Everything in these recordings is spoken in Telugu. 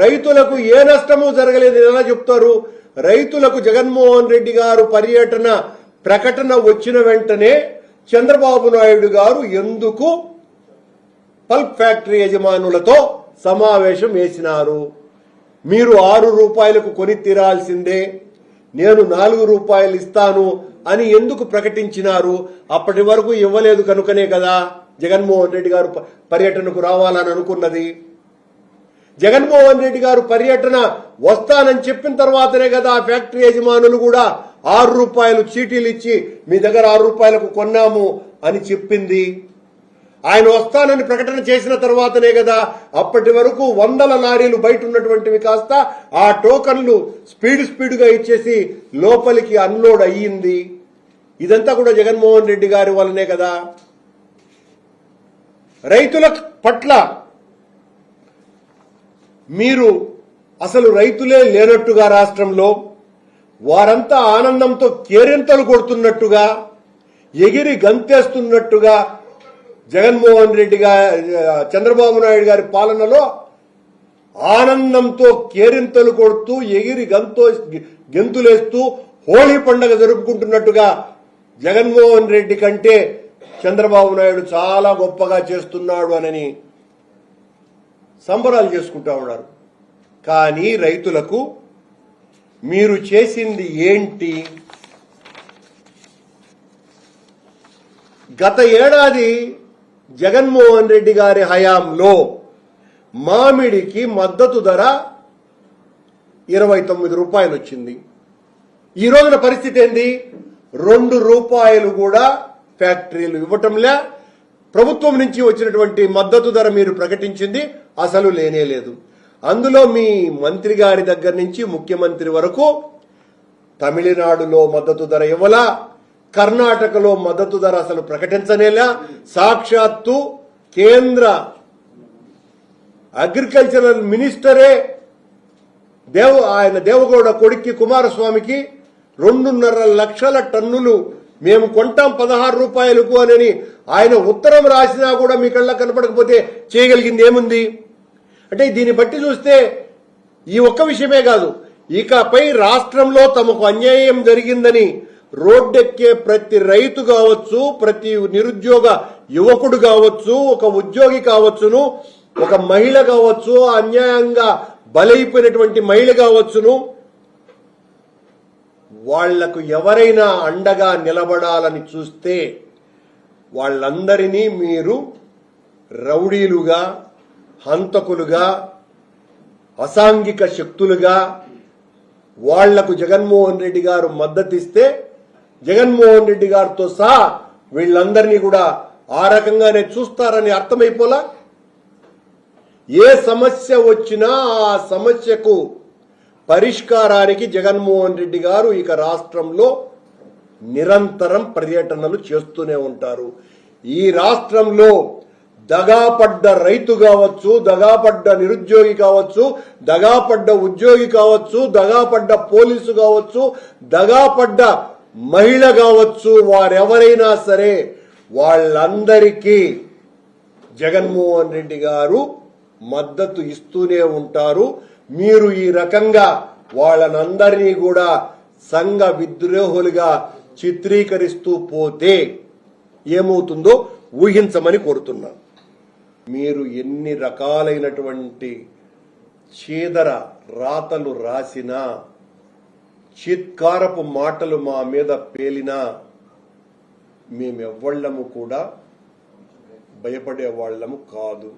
రైతులకు ఏ నష్టము జరగలేదు ఎలా చెప్తారు? రైతులకు జగన్మోహన్ రెడ్డి గారు పర్యటన ప్రకటన వచ్చిన వెంటనే చంద్రబాబు నాయుడు గారు ఎందుకు పల్ప్ ఫ్యాక్టరీ యజమానులతో సమావేశం వేసినారు? మీరు ఆరు రూపాయలకు కొని తీరాల్సిందే. నేను నాలుగు రూపాయలు ఇస్తాను అని ఎందుకు ప్రకటించినారు? అప్పటి వరకు ఇవ్వలేదు కనుకనే కదా జగన్మోహన్ రెడ్డి గారు పర్యటనకు రావాలని అనుకున్నది. జగన్మోహన్ రెడ్డి గారు పర్యటన వస్తానని చెప్పిన తర్వాతనే కదా ఆ ఫ్యాక్టరీ యజమానులు కూడా ఆరు రూపాయలు చీటీలు ఇచ్చి మీ దగ్గర ఆరు రూపాయలకు కొన్నాము అని చెప్పింది. ఆయన వస్తానని ప్రకటన చేసిన తర్వాతనే కదా అప్పటి వరకు వందల లారీలు బయట ఉన్నటువంటివి కాస్త ఆ టోకన్లు స్పీడ్ స్పీడ్గా ఇచ్చేసి లోపలికి అన్లోడ్ అయ్యింది. ఇదంతా కూడా జగన్మోహన్ రెడ్డి గారి వల్లనే కదా. రైతుల పట్ల మీరు అసలు రైతులే లేనట్టుగా రాష్ట్రంలో వారంతా ఆనందంతో కేరింతలు కొడుతున్నట్టుగా ఎగిరి గంతేస్తున్నట్టుగా జగన్మోహన్ రెడ్డి గారి చంద్రబాబు నాయుడు గారి పాలనలో ఆనందంతో కేరింతలు కొడుతూ ఎగిరి గంతో గెంతులేస్తూ హోళీ పండుగ జరుపుకుంటున్నట్టుగా జగన్మోహన్ రెడ్డి కంటే చంద్రబాబు నాయుడు చాలా గొప్పగా చేస్తున్నాడు అనని సంబరాలు చేసుకుంటా ఉన్నారు. కానీ రైతులకు మీరు చేసింది ఏంటి? గత ఏడాది జగన్మోహన్ రెడ్డి గారి హయాంలో మామిడికి మద్దతు ధర ఇరవై తొమ్మిది రూపాయలు వచ్చింది. ఈ రోజున పరిస్థితి ఏంది? రెండు రూపాయలు కూడా ఫ్యాక్టరీలు ఇవ్వటంలే. ప్రభుత్వం నుంచి వచ్చినటువంటి మద్దతు ధర మీరు ప్రకటించింది అసలు లేనే లేదు. అందులో మీ మంత్రి గారి దగ్గర నుంచి ముఖ్యమంత్రి వరకు తమిళనాడులో మద్దతు ధర ఇవ్వలా? కర్ణాటకలో మద్దతు ధర అసలు ప్రకటించనేలా? సాక్షాత్తు కేంద్ర అగ్రికల్చరల్ మినిస్టరే దేవ ఆయన దేవగౌడ కొడుక్కి కుమారస్వామికి రెండున్నర లక్షల టన్నులు మేము కొంటాం పదహారు రూపాయలకు అని ఆయన ఉత్తరం రాసినా కూడా మీ కళ్ళ కనపడకపోతే చేయగలిగింది ఏముంది? అంటే దీన్ని బట్టి చూస్తే ఈ ఒక్క విషయమే కాదు ఇకపై రాష్ట్రంలో తమకు అన్యాయం జరిగిందని రోడ్డెక్కే ప్రతి రైతు కావచ్చు ప్రతి నిరుద్యోగ యువకుడు కావచ్చు ఒక ఉద్యోగి కావచ్చును ఒక మహిళ కావచ్చు అన్యాయంగా బలైపోయినటువంటి మహిళ కావచ్చును. వాళ్ళకు ఎవరైనా అండగా నిలబడాలని చూస్తే వాళ్ళందరినీ మీరు రౌడీలుగా హంతకులుగా అసాంఘిక శక్తులుగా వాళ్ళకు జగన్మోహన్ రెడ్డి గారు మద్దతిస్తే జగన్మోహన్ రెడ్డి గారితో సహా వీళ్ళందరినీ కూడా ఆ రకంగానే చూస్తారని అర్థమైపోలా? ఏ సమస్య వచ్చినా ఆ సమస్యకు పరిష్కారానికి జగన్మోహన్ రెడ్డి గారు ఇక రాష్ట్రంలో నిరంతరం పర్యటనలు చేస్తూనే ఉంటారు. ఈ రాష్ట్రంలో దగాపడ్డ రైతు కావచ్చు దగాపడ్డ నిరుద్యోగి కావచ్చు దగాపడ్డ ఉద్యోగి కావచ్చు దగాపడ్డ పోలీసు కావచ్చు దగాపడ్డ మహిళ కావచ్చు వారెవరైనా సరే వాళ్ళందరికీ జగన్మోహన్ రెడ్డి గారు మద్దతు ఇస్తూనే ఉంటారు. మీరు ఈ రకంగా వాళ్ళనందరినీ కూడా సంఘ విద్రోహులుగా చిత్రీకరిస్తూ పోతే ఏమవుతుందో ఊహించమని కోరుతున్నాను. మీరు ఎన్ని రకాలైనటువంటి చీదర రాతలు రాసినా చిత్కారపు మాటలు మా మీద పేలినా మేమెవ్వళ్ళము కూడా భయపడే వాళ్ళము కాదు.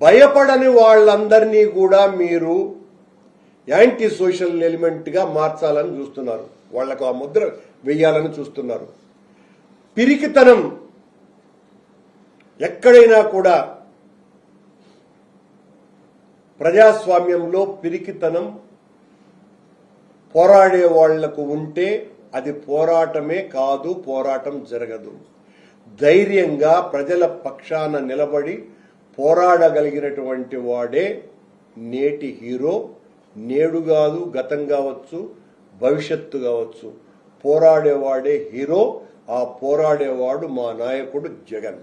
భయపడని వాళ్ళందరినీ కూడా మీరు యాంటీ సోషల్ ఎలిమెంట్గా మార్చాలని చూస్తున్నారు. వాళ్ళకు ఆ ముద్ర వెయ్యాలని చూస్తున్నారు. పిరికితనం ఎక్కడైనా కూడా ప్రజాస్వామ్యంలో పిరికితనం పోరాడే వాళ్ళకు ఉంటే అది పోరాటమే కాదు పోరాటం జరగదు. ధైర్యంగా ప్రజల పక్షాన నిలబడి పోరాడగలిగినటువంటి వాడే నేటి హీరో నేడు కాదు గతం కావచ్చు భవిష్యత్తు కావచ్చు. పోరాడేవాడే హీరో ఆ పోరాడేవాడు మా నాయకుడు జగన్.